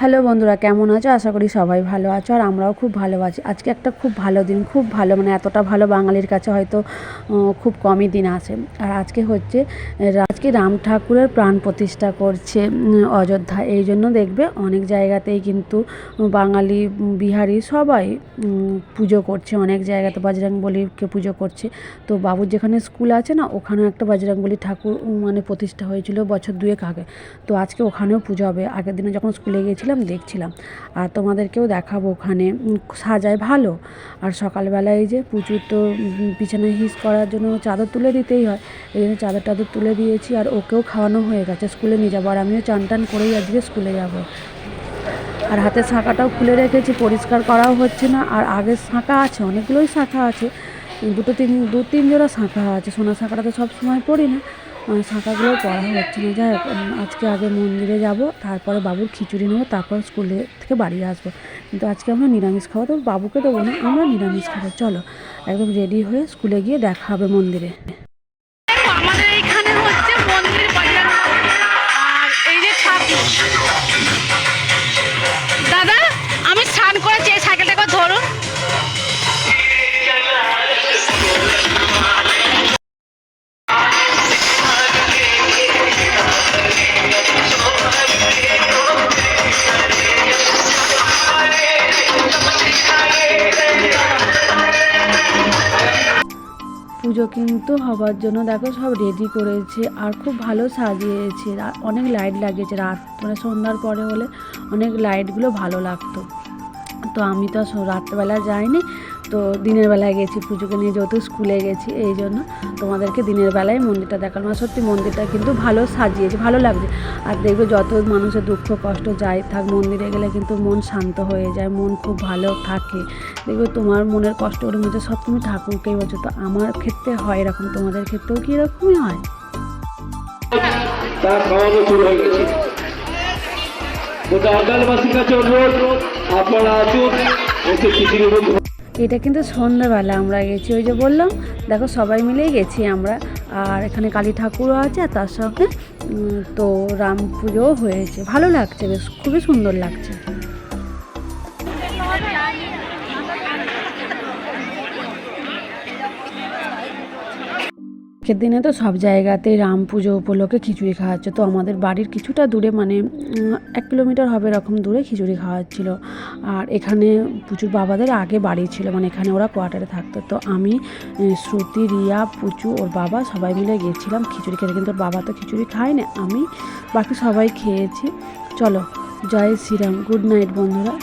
Hello বন্ধুরা, কেমন আছো? আশা করি সবাই ভালো আছো আর আমরাও খুব ভালো আছি। আজকে একটা খুব ভালো দিন, খুব ভালো মানে এতটা ভালো বাঙালির কাছে হয়তো খুব কমই দিন আসে আর আজকে হচ্ছে, আজকে রাম ঠাকুরের প্রাণ প্রতিষ্ঠা করছে অযোধ্যা। এই জন্য দেখবে অনেক জায়গাতেই কিন্তু বাঙালি বিহারি সবাই পুজো করছে। অনেক জায়গাতে বজরংবলীকে পুজো করছে। তো বাবুর যেখানে স্কুল আছে না, ওখানেও একটা বজরংবলী ঠাকুর মানে প্রতিষ্ঠা হয়েছিল বছর দুয়েক আগে। তো আজকে ওখানেও পুজো হবে। আগের দিনে যখন স্কুলে গিয়েছিলাম দেখছিলাম আর তোমাদেরকেও দেখাবো ওখানে। সাজায় ভালো। আর সকালবেলায় এই যে প্রচুর তো বিছানায় হিস করার জন্য চাদর তুলে দিতেই হয়। এই জন্য চাদর টাদর তুলে দিয়েছি আর ওকেও খাওয়ানো হয়ে গেছে। স্কুলে নিয়ে যাব। আর আমিও চান টান করেই আজকে স্কুলে যাব। আর হাতের শাঁখাটাও খুলে রেখেছি। পরিষ্কার করাও হচ্ছে না। আর আগের শাঁখা আছে, অনেকগুলোই শাঁখা আছে। দুটো তিন দু তিন জোড়া শাঁখা আছে। সোনা শাঁখাটা তো সব সময় পড়ি না। আহ, শাঁখাগুলোও পড়া না যাই আজকে আগে মন্দিরে যাব তারপরে বাবুর খিচুড়ি নেব তারপর স্কুলে থেকে বাড়ি আসব। কিন্তু আজকে আমরা নিরামিষ খাব তো বাবুকে দেবো না আমরা নিরামিষ খাব। চলো একদম রেডি হয়ে স্কুলে গিয়ে দেখা হবে মন্দিরে। পুজো কিন্তু হবার জন্য দেখো সব রেডি করেছে আর খুব ভালো সাজিয়েছে। অনেক লাইট লাগিয়েছে। রাত মানে সন্ধ্যার পরে হলে অনেক লাইটগুলো ভালো লাগতো। তো আমি তো রাত্রেবেলা যাইনি। তো দিনের বেলায় গেছি, পুজোকে নিয়ে যেহেতু স্কুলে গেছি, এই জন্য তোমাদেরকে দিনের বেলায় মন্দিরটা দেখালাম। আর সত্যি মন্দিরটা কিন্তু ভালো সাজিয়েছে, ভালো লাগছে। আর দেখবে যত মানুষের দুঃখ, কষ্ট যায় থাক, মন্দিরে গেলে কিন্তু মন শান্ত হয়ে যায়, মন খুব ভালো থাকে। দেখবে তোমার মনের কষ্ট কষ্টগুলো মধ্যে সব তুমি ঠাকুরকেই বলছো, তো আমার ক্ষেত্রে হয় এরকম, তোমাদের ক্ষেত্রেও কি এরকমই হয়? আপনারা আসুন, এসে খিচুড়ি এটা কিন্তু সন্ধ্যাবেলা আমরা গেছি, ওই যে বললাম, দেখো সবাই মিলেই গেছি আমরা। আর এখানে কালী ঠাকুরও আছে, আর তার সঙ্গে তো রাম পুজোও হয়েছে। ভালো লাগছে বেশ, খুবই সুন্দর লাগছে। আজকের দিনে তো সব জায়গাতেই রাম পুজো উপলক্ষে খিচুড়ি খাওয়াচ্ছে তো আমাদের বাড়ির কিছুটা দূরে মানে এক কিলোমিটার হবে এরকম দূরে খিচুড়ি খাওয়াচ্ছিল আর এখানে পুচুর বাবাদের আগে বাড়ি ছিল মানে এখানে ওরা কোয়ার্টারে থাকতো। তো আমি শ্রুতি, রিয়া, পুচু, ওর বাবা সবাই মিলে গিয়েছিলাম খিচুড়ি খেতে। কিন্তু ওর বাবা তো খিচুড়ি খায় না আমি বাকি সবাই খেয়েছি। চলো, জয় শ্রীরাম, গুড নাইট বন্ধুরা।